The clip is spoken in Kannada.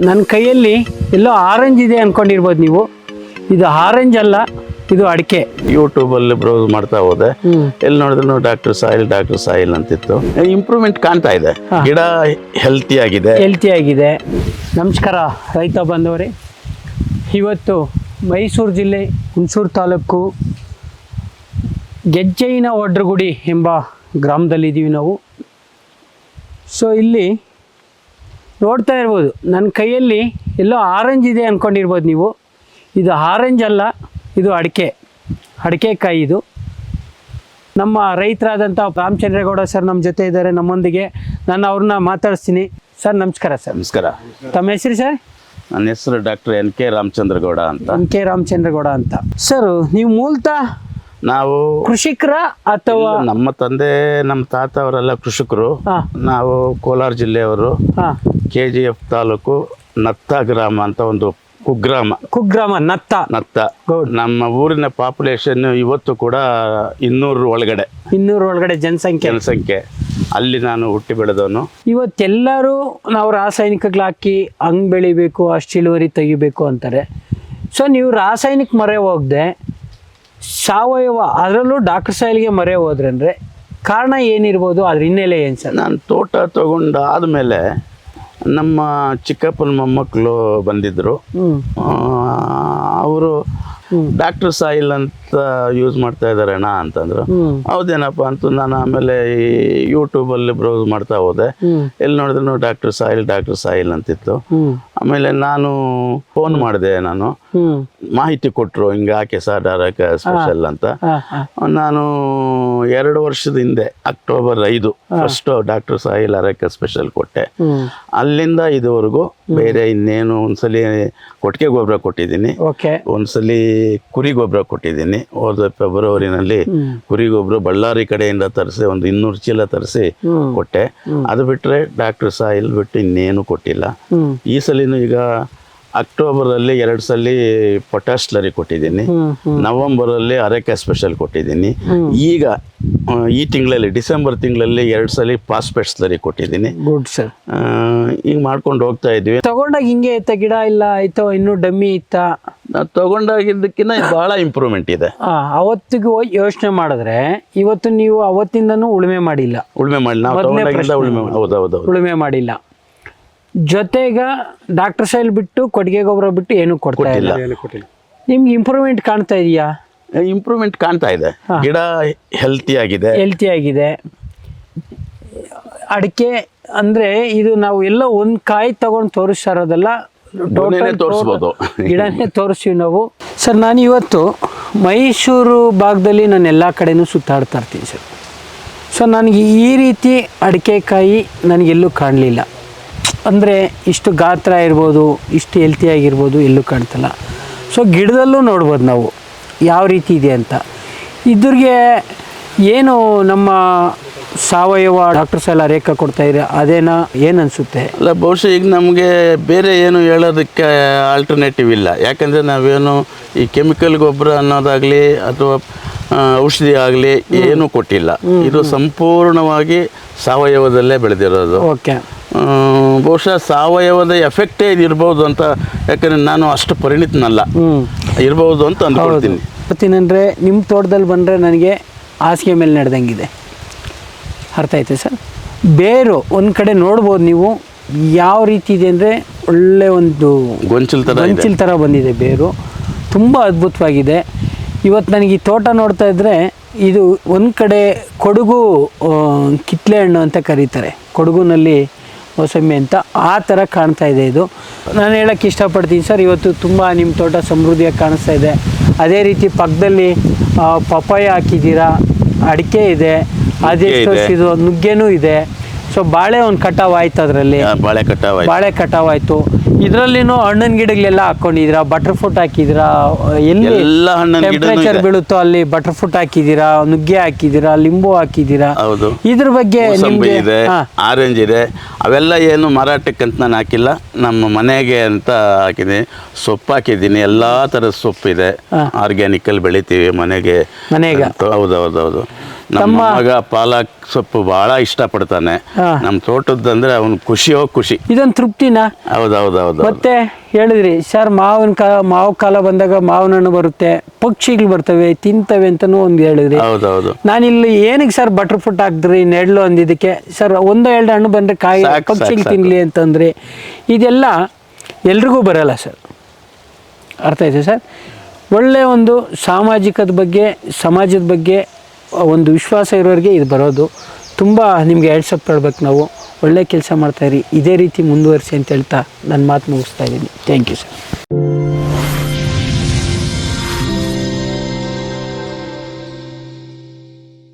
ನನ್ನ ಕೈಯಲ್ಲಿ ಎಲ್ಲೋ ಆರೆಂಜ್ ಇದೆ ಅನ್ಕೊಂಡಿರ್ಬೋದು ನೀವು. ಇದು ಆರೆಂಜ್ ಅಲ್ಲ ಇದು ಅಡಿಕೆ. ಯೂಟ್ಯೂಬಲ್ಲಿ ಬ್ರೌಸ್ ಮಾಡ್ತಾ ಹೋದೆ. ಎಲ್ಲಿ ನೋಡಿದ್ರು ಡಾಕ್ಟರ್ ಸಾಯಿಲ್ ಡಾಕ್ಟರ್ ಸಾಯಿಲ್ ಅಂತಿತ್ತು. ಇಂಪ್ರೂವ್ಮೆಂಟ್ ಕಾಣ್ತಾ ಇದೆ. ಗಿಡ ಹೆಲ್ತಿ ಆಗಿದೆ. ಹೆಲ್ತಿ ಆಗಿದೆ. ನಮಸ್ಕಾರ ರೈತ ಬಂದವರೇ ಇವತ್ತು ಮೈಸೂರು ಜಿಲ್ಲೆ ಹುಣಸೂರು ತಾಲೂಕು ಗೆಜ್ಜೈನ ಒಡ್ರಗುಡಿ ಎಂಬ ಗ್ರಾಮದಲ್ಲಿದ್ದೀವಿ ನಾವು. ಸೊ ಇಲ್ಲಿ ನೋಡ್ತಾ ಇರ್ಬೋದು. ನನ್ನ ಕೈಯಲ್ಲಿ ಎಲ್ಲೋ ಆರೆಂಜ್ ಇದೆ ಅಂದ್ಕೊಂಡಿರ್ಬೋದು ನೀವು. ಇದು ಆರೆಂಜ್ ಅಲ್ಲ ಇದು ಅಡಿಕೆ. ಅಡಿಕೆ ಕಾಯಿ ಇದು. ನಮ್ಮ ರೈತರಾದಂಥ ರಾಮಚಂದ್ರೇಗೌಡ ಸರ್ ನಮ್ಮ ಜೊತೆ ಇದ್ದಾರೆ ನಮ್ಮೊಂದಿಗೆ. ನಾನು ಅವ್ರನ್ನ ಮಾತಾಡಿಸ್ತೀನಿ. ಸರ್ ನಮಸ್ಕಾರ ಸರ್. ನಮಸ್ಕಾರ. ತಮ್ಮ ಹೆಸರು ಸರ್? ನನ್ನ ಹೆಸರು ಡಾಕ್ಟರ್ ಎನ್ ಕೆ ರಾಮಚಂದ್ರಗೌಡ ಅಂತ. ಎನ್ ಕೆ ರಾಮಚಂದ್ರಗೌಡ ಅಂತ. ಸರ್ ನೀವು ಮೂಲತಃ ನಾವು ಕೃಷಿಕರ ಅಥವಾ ನಮ್ಮ ತಂದೆ ನಮ್ಮ ತಾತ ಅವರೆಲ್ಲ ಕೃಷಿಕರು. ನಾವು ಕೋಲಾರ ಜಿಲ್ಲೆಯವರು. K G F taluk Natta ಗ್ರಾಮ ಅಂತ ಒಂದು ಕುಗ್ರಾಮ. ಕುಗ್ರಾಮ ನತ್ತ. ನತ್ತ. ನಮ್ಮ ಊರಿನ ಪಾಪ್ಯುಲೇಷನ್ ಇವತ್ತು ಕೂಡ ಇನ್ನೂರು ಒಳಗಡೆ. ಇನ್ನೂರ ಒಳಗಡೆ ಜನಸಂಖ್ಯೆ. ಜನಸಂಖ್ಯೆ. ಅಲ್ಲಿ ನಾನು ಹುಟ್ಟಿ ಬೆಳೆದವನು. ಇವತ್ತೆಲ್ಲರೂ ನಾವು ರಾಸಾಯನಿಕಗಳು ಹಾಕಿ ಹಂಗೆ ಬೆಳಿಬೇಕು ಅಷ್ಟು ಇಳುವರಿ ತೆಗಿಬೇಕು ಅಂತಾರೆ. ಸೊ ನೀವು ರಾಸಾಯನಿಕ ಮೊರೆ ಹೋಗದೆ ಸಾವಯವ ಅದರಲ್ಲೂ ಡಾಕ್ಟರ್ ಸಾಯಿಲ್ಗೆ ಹೋದ್ರೆ ಅಂದರೆ ಕಾರಣ ಏನಿರ್ಬೋದು? ಅದ್ರ ಹಿನ್ನೆಲೆ ಏನು ಸರ್? ನಾನು ತೋಟ ತೊಗೊಂಡಾದ ಆದಮೇಲೆ ನಮ್ಮ ಚಿಕ್ಕಪ್ಪನ ಮೊಮ್ಮಕ್ಕಳು ಬಂದಿದ್ದರು ಅವರು ಡಾಕ್ಟರ್ ಸಾಯಿಲ್ ಅಂತ ಯೂಸ್ ಮಾಡ್ತಾ ಇದ್ದಾರೆ ಅಣ್ಣ ಅಂತಂದ್ರು. ಹೌದೇನಪ್ಪ ಅಂತ ನಾನು ಆಮೇಲೆ ಈ ಯೂಟ್ಯೂಬಲ್ಲಿ ಬ್ರೌಸ್ ಮಾಡ್ತಾ ಹೋದೆ. ಎಲ್ಲಿ ನೋಡಿದ್ರು ಡಾಕ್ಟರ್ ಸಾಯಿಲ್ ಡಾಕ್ಟರ್ ಸಾಯಿಲ್ ಅಂತಿತ್ತು. ಆಮೇಲೆ ನಾನು ಫೋನ್ ಮಾಡಿದೆ ನಾನು. ಮಾಹಿತಿ ಕೊಟ್ಟರು ಹಿಂಗೆ ಆಕೆ ಸರ್ ಸ್ಪೆಷಲ್ ಅಂತ. ನಾನು ಎರಡು ವರ್ಷದ ಹಿಂದೆ ಅಕ್ಟೋಬರ್ ಐದು ಫಸ್ಟ್ ಡಾಕ್ಟರ್ ಸಾಹಿಲ್ ಅರಕ ಸ್ಪೆಷಲ್ ಕೊಟ್ಟೆ. ಅಲ್ಲಿಂದ ಇದುವರೆಗೂ ಬೇರೆ ಇನ್ನೇನು ಒಂದ್ಸಲಿ ಕೊಟ್ಟಿಗೆ ಗೊಬ್ಬರ ಕೊಟ್ಟಿದ್ದೀನಿ. ಓಕೆ. ಒಂದ್ಸಲಿ ಕುರಿ ಗೊಬ್ಬರ ಕೊಟ್ಟಿದ್ದೀನಿ. ಹೋದ ಫೆಬ್ರವರಿನಲ್ಲಿ ಕುರಿ ಗೊಬ್ಬರ ಬಳ್ಳಾರಿ ಕಡೆಯಿಂದ ತರಿಸಿ ಒಂದು ಇನ್ನೂರು ಚೀಲ ತರಿಸಿ ಕೊಟ್ಟೆ. ಅದು ಬಿಟ್ಟರೆ ಡಾಕ್ಟರ್ ಸಾಯಿಲ್ ಬಿಟ್ಟು ಇನ್ನೇನು ಕೊಟ್ಟಿಲ್ಲ. ಈ ಸಲಿನೂ ಈಗ ಅಕ್ಟೋಬರಲ್ಲಿ ಎರಡು ಸಲ ಪೊಟ್ಯಾಶ್ ಲರಿ ಕೊಟ್ಟಿದ್ದೀನಿ. ನವೆಂಬರಲ್ಲಿ ಅರೆಕೆ ಸ್ಪೆಷಲ್ ಕೊಟ್ಟಿದ್ದೀನಿ. ಈಗ ಈ ತಿಂಗಳಲ್ಲಿ ಡಿಸೆಂಬರ್ ತಿಂಗಳಲ್ಲಿ ಎರಡು ಸಲ ಪಾಸ್ಪೆಟ್ ಸ್ಲರಿ ಕೊಟ್ಟಿದ್ದೀನಿ. ಗುಡ್ ಸರ್ ಈಗ ಮಾಡ್ಕೊಂಡು ಹೋಗ್ತಾ ಇದ್ವಿ. ತಗೊಂಡಾಗ ಹಿಂಗೆ ಇತ್ತ ಗಿಡ ಇಲ್ಲ ಆಯ್ತೋ ಇನ್ನೂ ಡಮ್ಮಿ ಇತ್ತ? ನಾವು ತಗೊಂಡಾಗಿದ್ದಕ್ಕಿಂತ ಭಾಳ ಇಂಪ್ರೂವ್ಮೆಂಟ್ ಇದೆ. ಅವತ್ತಿಗೆ ಯೋಚನೆ ಮಾಡಿದ್ರೆ ಇವತ್ತು ನೀವು ಅವತ್ತಿಂದನೂ ಉಳುಮೆ ಮಾಡಿಲ್ಲ. ಉಳುಮೆ ಮಾಡಿಲ್ಲ. ಉಳುಮೆ ಮಾಡಿಲ್ಲ. ಜೊತೆಗ ಡಾಕ್ಟರ್ ಸೈಲ್ ಬಿಟ್ಟು ಕೊಡುಗೆ ಗೊಬ್ಬರ ಬಿಟ್ಟು ಏನು ಕೊಡ್ತಾ ಇಲ್ಲ. ನಿಮ್ಗೆ ಇಂಪ್ರೂವ್ಮೆಂಟ್ ಕಾಣ್ತಾ ಇದೆಯಾ? ಇಂಪ್ರೂವ್ಮೆಂಟ್ ಕಾಣ್ತಾ ಇದೆ. ಗಿಡ ಹೆಲ್ತಿ ಆಗಿದೆ. ಹೆಲ್ತಿ ಆಗಿದೆ. ಅಡಿಕೆ ಅಂದ್ರೆ ಇದು ನಾವು ಎಲ್ಲ ಒಂದ್ ಕಾಯಿ ತಗೊಂಡು ತೋರಿಸ್ತಾ ಇರೋದಲ್ಲ ತೋರಿಸ್ಬೋದು. ಗಿಡನೇ ತೋರಿಸ್ತೀವಿ ನಾವು. ಸರ್ ನಾನು ಇವತ್ತು ಮೈಸೂರು ಭಾಗದಲ್ಲಿ ನಾನು ಎಲ್ಲ ಕಡೆನೂ ಸುತ್ತಾಡ್ತಾ ಇರ್ತೀನಿ ಸರ್. ಸೊ ನನಗೆ ಈ ರೀತಿ ಅಡಿಕೆ ಕಾಯಿ ನನಗೆಲ್ಲೂ ಕಾಣಲಿಲ್ಲ. ಅಂದರೆ ಇಷ್ಟು ಗಾತ್ರ ಇರ್ಬೋದು ಇಷ್ಟು ಹೆಲ್ತಿಯಾಗಿರ್ಬೋದು ಎಲ್ಲೂ ಕಾಣ್ತಲ್ಲ. ಸೊ ಗಿಡದಲ್ಲೂ ನೋಡ್ಬೋದು ನಾವು ಯಾವ ರೀತಿ ಇದೆ ಅಂತ. ಇದ್ರಿಗೆ ಏನು ನಮ್ಮ ಸಾವಯವ ಡಾಕ್ಟರ್ ಎಲ್ಲ ರೇಖಾ ಕೊಡ್ತಾ ಇದ್ರೆ ಅದೇನ ಏನು ಅನಿಸುತ್ತೆ? ಅಲ್ಲ ಬಹುಶಃ ಈಗ ನಮಗೆ ಬೇರೆ ಏನು ಹೇಳೋದಕ್ಕೆ ಆಲ್ಟರ್ನೇಟಿವ್ ಇಲ್ಲ. ಯಾಕಂದರೆ ನಾವೇನು ಈ ಕೆಮಿಕಲ್ ಗೊಬ್ಬರ ಅನ್ನೋದಾಗಲಿ ಅಥವಾ ಔಷಧಿ ಆಗಲಿ ಏನೂ ಕೊಟ್ಟಿಲ್ಲ. ಇದು ಸಂಪೂರ್ಣವಾಗಿ ಸಾವಯವದಲ್ಲೇ ಬೆಳೆದಿರೋದು. ಓಕೆ ಬಹುಶಃ ಸಾವಯವದ ಎಫೆಕ್ಟೇ ಇದು ಇರ್ಬೋದು ಅಂತ ಯಾಕಂದರೆ ನಾನು ಅಷ್ಟು ಪರಿಣಿತನಲ್ಲ. ಇರ್ಬೋದು ಅಂತ ಅಂದ್ಕೊಳ್ತೀನಿ. ಬರ್ತೀನಂದರೆ ನಿಮ್ಮ ತೋಟದಲ್ಲಿ ಬಂದರೆ ನನಗೆ ಹಾಸಿಗೆ ಮೇಲೆ ನಡೆದಂಗಿದೆ. ಅರ್ಥ ಐತೆ ಸರ್? ಬೇರು ಒಂದು ಕಡೆ ನೋಡ್ಬೋದು ನೀವು ಯಾವ ರೀತಿ ಇದೆ ಅಂದರೆ ಒಳ್ಳೆ ಒಂದು ಗೊಂಚಲ್ ಥರ ಗೊಂಚಲ್ ಥರ ಬಂದಿದೆ ಬೇರು. ತುಂಬ ಅದ್ಭುತವಾಗಿದೆ. ಇವತ್ತು ನನಗೆ ಈ ತೋಟ ನೋಡ್ತಾ ಇದ್ದರೆ ಇದು ಒಂದು ಕಡೆ ಕೊಡಗು ಕಿತ್ಲೆ ಹಣ್ಣು ಅಂತ ಕರೀತಾರೆ. ಕೊಡಗುನಲ್ಲಿ ಮೋಸಂಬಿ ಅಂತ ಆ ಥರ ಕಾಣ್ತಾ ಇದೆ ಇದು. ನಾನು ಹೇಳೋಕ್ಕೆ ಇಷ್ಟಪಡ್ತೀನಿ ಸರ್ ಇವತ್ತು ತುಂಬ ನಿಮ್ಮ ತೋಟ ಸಮೃದ್ಧಿಯಾಗಿ ಕಾಣಿಸ್ತಾ ಇದೆ. ಅದೇ ರೀತಿ ಪಕ್ಕದಲ್ಲಿ ಪಪ್ಪಾಯ ಪಪಾಯ ಹಾಕಿದ್ದೀರಾ ಅಡಿಕೆ ಇದೆ ಅದೇ. ಇದು ನುಗ್ಗೆನೂ ಇದೆ. ಸೊ ಬಾಳೆ ಒಂದು ಕಟಾವ್ ಆಯ್ತು ಅದರಲ್ಲಿ. ಆ, ಬಾಳೆ ಕಟಾವಾಯ್ತು. ಬಾಳೆ ಕಟಾವಾಯ್ತು. ಇದರಲ್ಲಿನೂ ಹಣ್ಣಿನ ಗಿಡಗಳೆಲ್ಲ ಹಾಕೊಂಡಿದ್ದೀರಾ? ಬಟರ್ ಫ್ರೂಟ್ ಹಾಕಿದ್ದೀರಾ? ಎಲ್ಲಿ ಎಲ್ಲ ಹಣ್ಣಿನ ಗಿಡನೂ ಟೆಂಪರೇಚರ್ ಇದೆ. ಬೀಳುತ್ತೋ ಅಲ್ಲಿ ಬಟರ್ ಫ್ರೂಟ್ ಹಾಕಿದ್ದೀರಾ? ನುಗ್ಗೆ ಹಾಕಿದ್ದೀರಾ? ಲಿಂಬು ಹಾಕಿದ್ದೀರಾ? ಹೌದು. ಇದ್ರ ಬಗ್ಗೆ ಮೋಸಂಬಿ ನಿಮ್ಗೆ ಇದೆ ಹಾ, ಆರೆಂಜ್ ಇದೆ. ಅವೆಲ್ಲ ಏನು ಮಾರಾಟಕ್ಕಂತ ನಾನು ಹಾಕಿಲ್ಲ. ನಮ್ಮ ಮನೆಗೆ ಅಂತ ಹಾಕಿದ್ದೀನಿ. ಸೊಪ್ಪು ಹಾಕಿದ್ದೀನಿ. ಎಲ್ಲ ಥರದ ಸೊಪ್ಪಿದೆ ಇದೆ. ಆರ್ಗ್ಯಾನಿಕಲ್ಲಿ ಬೆಳಿತೀವಿ ಮನೆಗೆ ಮನೆಗೆ? ಅಂತ. ಹೌದು ಹೌದು ಹೌದು ನಮ್ಮ ಮಗ ಪಾಲಕ್ ಸೊಪ್ಪು ಬಹಳ ಇಷ್ಟಪಡ್ತಾನೆ. ನಮ್ಮ ತೋಟದ್ದಂದ್ರೆ ಅವನು ಖುಷಿಯೋ ಖುಷಿ. ಇದೊಂದು ತೃಪ್ತಿನಾ? ಹೌದೌದೌದು. ಮತ್ತೆ ಹೇಳಿದ್ರಿ ಸರ್ ಮಾವಿನ ಕಾಲ ಮಾವು ಕಾಲ ಬಂದಾಗ ಮಾವಿನ ಹಣ್ಣು ಬರುತ್ತೆ ಪಕ್ಷಿಗಳು ಬರ್ತವೆ ತಿಂತವೆ ಅಂತಾನು ಒಂದು ಹೇಳಿದ್ರಿ. ಹೌದೌದು. ಇಲ್ಲಿ ಏನಕ್ಕೆ ಸರ್ ಬಟರ್ ಫುಟ್ ಹಾಕಿದ್ರಿ ನೆಡ್ಲು ಅಂದಿದ್ದಕ್ಕೆ? ಸರ್ ಒಂದು ಎರಡು ಹಣ್ಣು ಬಂದರೆ ಕಾಯಿ ಪಕ್ಷಿಗಳು ಸಾಕು, ತಿನ್ನಲಿ ಅಂತಂದ್ರೆ ಇದೆಲ್ಲ ಎಲ್ರಿಗೂ ಬರಲ್ಲ ಸರ್. ಅರ್ಥ ಆಯ್ತು ಸರ್? ಒಳ್ಳೆಯ ಒಂದು ಸಾಮಾಜಿಕದ ಬಗ್ಗೆ ಸಮಾಜದ ಬಗ್ಗೆ ಒಂದು ವಿಶ್ವಾಸ ಇರೋರಿಗೆ ಇದು ಬರೋದು. ತುಂಬ ನಿಮಗೆ ಹೆಡ್ಸಪ್ ಹೇಳ್ಬೇಕು ನಾವು. ಒಳ್ಳೆ ಕೆಲಸ ಮಾಡ್ತಾಯಿರಿ ಇದೇ ರೀತಿ ಮುಂದುವರಿಸಿ ಅಂತ ಹೇಳ್ತಾ ನನ್ನ ಮಾತು ಮುಗಿಸ್ತಾ ಇದ್ದೀನಿ. Thank you sir